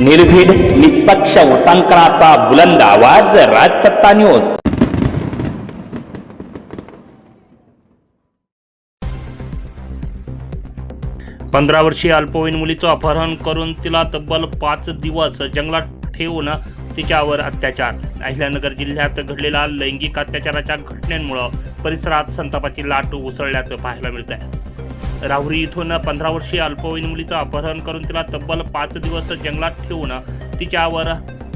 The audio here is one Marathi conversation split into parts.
निर्भीड निष्पक्ष उटांकनाचा बुलंद आवाज राजसत्ता न्यूज पंधरा वर्षीय अल्पवयीन मुलीचं अपहरण करून तिला तब्बल पाच दिवस जंगलात ठेवून तिच्यावर अत्याचार. अहिल्यानगर जिल्ह्यात घडलेल्या लैंगिक अत्याचाराच्या घटनेमुळं परिसरात संतापाची लाट उसळल्याचं पाहायला मिळत आहे राहुरी इथून पंधरा वर्षीय अल्पवयीन मुलीचं अपहरण करून तिला तब्बल पाच दिवस जंगलात ठेवून तिच्यावर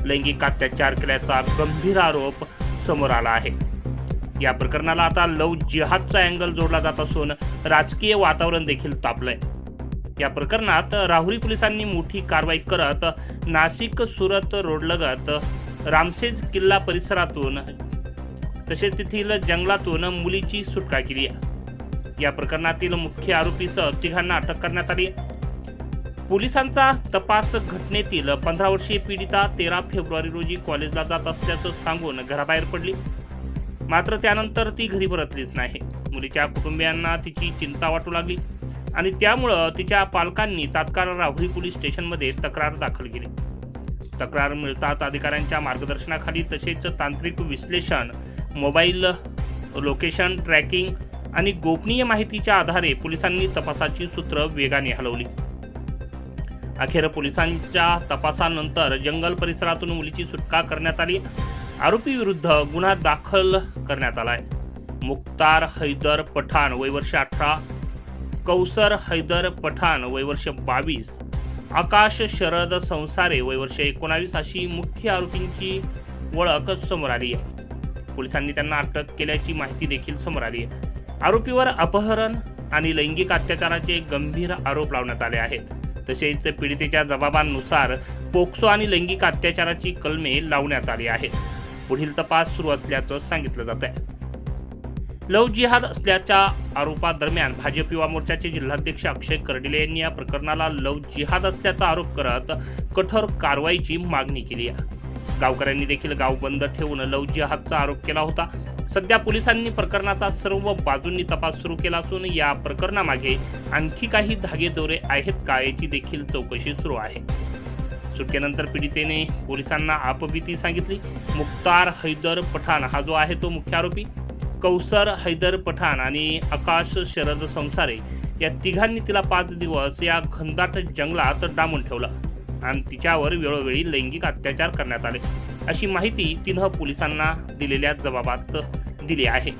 लैंगिक अत्याचार केल्याचा गंभीर आरोप समोर आला आहे. या प्रकरणाला आता लव जिहादचा अँगल जोडला जात असून राजकीय वातावरण देखील तापलंय. या प्रकरणात राहुरी पोलिसांनी मोठी कारवाई करत नाशिक सुरत रोडलगत रामसेज किल्ला परिसरातून तसेच तेथील जंगलातून मुलीची सुटका केली आहे. या प्रकरणातील मुख्य आरोपीसह तिघांना अटक करण्यात आली. पोलिसांचा तपास घटनेतील पंधरा वर्षीय पीडिता तेरा फेब्रुवारी रोजी कॉलेजला जात असल्याचं सांगून घराबाहेर पडली. मात्र त्यानंतर ती घरी परतलीच नाही. मुलीच्या कुटुंबियांना तिची चिंता वाटू लागली आणि त्यामुळं तिच्या पालकांनी तात्काळ राहुरी पोलीस स्टेशनमध्ये तक्रार दाखल केली. तक्रार मिळताच अधिकाऱ्यांच्या मार्गदर्शनाखाली तसेच तांत्रिक विश्लेषण मोबाईल लोकेशन ट्रॅकिंग आणि गोपनीय माहितीच्या आधारे पोलिसांनी तपासाची सूत्र वेगाने हलवली. अखेर पोलिसांच्या तपासानंतर जंगल परिसरातून मुलीची सुटका करण्यात आली. आरोपी विरुद्ध गुन्हा दाखल करण्यात आलाय. मुक्तार हैदर पठाण वय वर्ष अठरा कौसर हैदर पठाण वय वर्ष बावीस आकाश शरद संसारे वय वर्ष एकोणावीस अशी मुख्य आरोपींची ओळख समोर आली आहे. पोलिसांनी त्यांना अटक केल्याची माहिती देखील समोर आली आहे. आरोपीवर अपहरण आणि लैंगिक अत्याचाराचे गंभीर आरोप लावण्यात आले आहेत. तसेच पीडितेच्या जबाबांनुसार पोक्सो आणि लैंगिक अत्याचाराची कलमे लावण्यात आली आहेत. पुढील तपास सुरू असल्याचं सांगितलं जात आहे लव जिहाद असल्याच्या आरोपादरम्यान भाजप युवा मोर्चाचे जिल्हाध्यक्ष अक्षय कर्डिले यांनी या प्रकरणाला लव जिहाद असल्याचा आरोप करत कठोर कारवाईची मागणी केली आहे. गावकऱ्यांनी देखील गाव बंद ठेवून लवजी जिहादचा आरोप केला होता. सध्या पोलिसांनी प्रकरणाचा सर्व बाजूंनी तपास सुरू केला असून या प्रकरणामागे आणखी काही धागेदोरे आहेत का याची देखील चौकशी सुरू आहे. सुटकेनंतर पीडितेने पोलिसांना आपबीती सांगितली. मुक्तार हैदर पठाण हा जो आहे तो मुख्य आरोपी. कौसर हैदर पठाण आणि आकाश शरद संसारे या तिघांनी तिला पाच दिवस या घनदाट जंगलात डांबून ठेवलं. आणि तिच्यावर वेळोवेळी लैंगिक अत्याचार करण्यात आले. अशी माहिती तिनं पोलिसांना दिलेल्या जबाबात दिली आहे.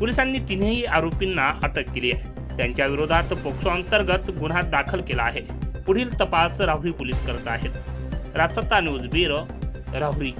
पोलिसांनी तिन्ही आरोपींना अटक केली आहे. त्यांच्या विरोधात पोक्सो अंतर्गत गुन्हा दाखल केला आहे. पुढील तपास राहुरी पोलीस करत आहेत. Rajsatta news bureau Rahuri.